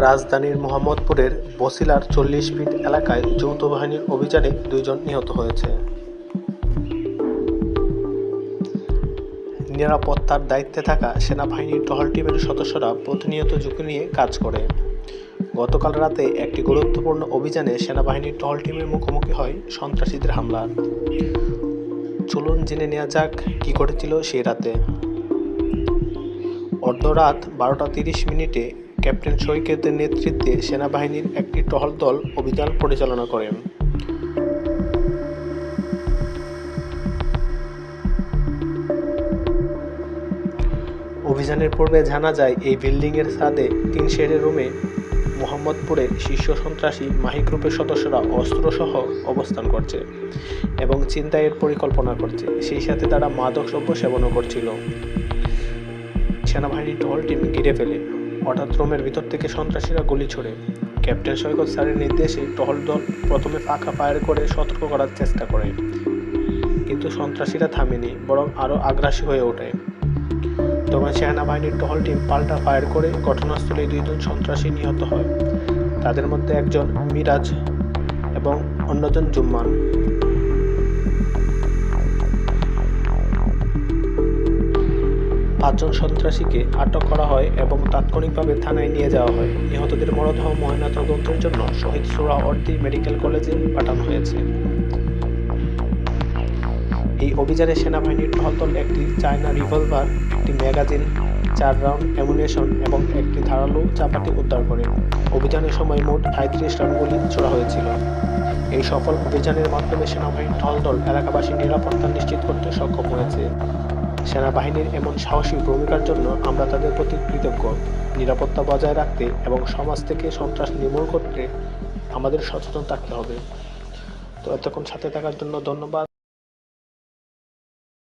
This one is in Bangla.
রাজধানীর মোহাম্মদপুরের বসিলার চল্লিশ ফিট এলাকায় যৌথ বাহিনীর অভিযানে দুইজন নিহত হয়েছে। নিরাপত্তার দায়িত্বে থাকা সেনাবাহিনীর টহল টিমের সদস্যরা প্রতিনিয়ত ঝুঁকি নিয়ে কাজ করে। গতকাল রাতে একটি গুরুত্বপূর্ণ অভিযানে সেনাবাহিনীর টহল টিমের মুখোমুখি হয় সন্ত্রাসীদের হামলার চলুন জেনে নেওয়া যাক কী ঘটেছিল সেই রাতে। অর্ধরাত বারোটা তিরিশ মিনিটে ক্যাপ্টেন সৈকতের নেতৃত্বে সেনাবাহিনীর একটি টহল দল অভিযান পরিচালনা করেন। অভিযানের পূর্বে জানা যায়, এই বিল্ডিংয়ের ছাদে তিন শেডের রুমে মোহাম্মদপুরে শীর্ষ সন্ত্রাসী মাহি গ্রুপের সদস্যরা অস্ত্রসহ অবস্থান করছে এবং চিন্তায়ের পরিকল্পনা করছে। সেই সাথে তারা মাদকদ্রব্য সেবনও করছিল। সেনাবাহিনীর টহল টিম ঘিরে ফেলে। হঠাৎ রুমের ভিতর থেকে সন্ত্রাসীরা গুলি ছোড়ে। ক্যাপ্টেন সৈকত স্যারের নির্দেশে টহল দল প্রথমে ফাঁকা ফায়ার করে সতর্ক করার চেষ্টা করে। কিন্তু সন্ত্রাসীরা থামেনি, বরং আরও আগ্রাসী হয়ে ওঠে। তখন সেনাবাহিনীর টহল টিম পাল্টা ফায়ার করে ঘটনাস্থলে দুইজন সন্ত্রাসী নিহত হয়। তাদের মধ্যে একজন মিরাজ এবং অন্যজন জুম্মান। পাঁচজন সন্ত্রাসীকে আটক করা হয় এবং তাৎক্ষণিকভাবে থানায় নিয়ে যাওয়া হয়। নিহতদের মরদেহ ময়নাতদন্তের জন্য শহীদ সোহরাওয়ার্দী মেডিকেল কলেজে পাঠানো হয়েছে। এই অভিযানে সেনাবাহিনীর দল একটি চায়না রিভলভার, একটি ম্যাগাজিন, চার রাউন্ড অ্যামুনেশন এবং একটি ধারালো চাপাতি উদ্ধার করে। অভিযানের সময় মোট সাঁত্রিশ রান গুলি ছোড়া হয়েছিল। এই সফল অভিযানের মাধ্যমে সেনাবাহিনীর টহল দল এলাকাবাসীর নিরাপত্তা নিশ্চিত করতে সক্ষম হয়েছে। সেনাবাহিনীর এমন সাহসী ভূমিকার জন্য আমরা তাদের প্রতি কৃতজ্ঞ। নিরাপত্তা বজায় রাখতে এবং সমাজ থেকে সন্ত্রাস নির্মূল করতে আমাদের সচেতন থাকতে হবে। তো এতক্ষণ সাথে থাকার জন্য ধন্যবাদ।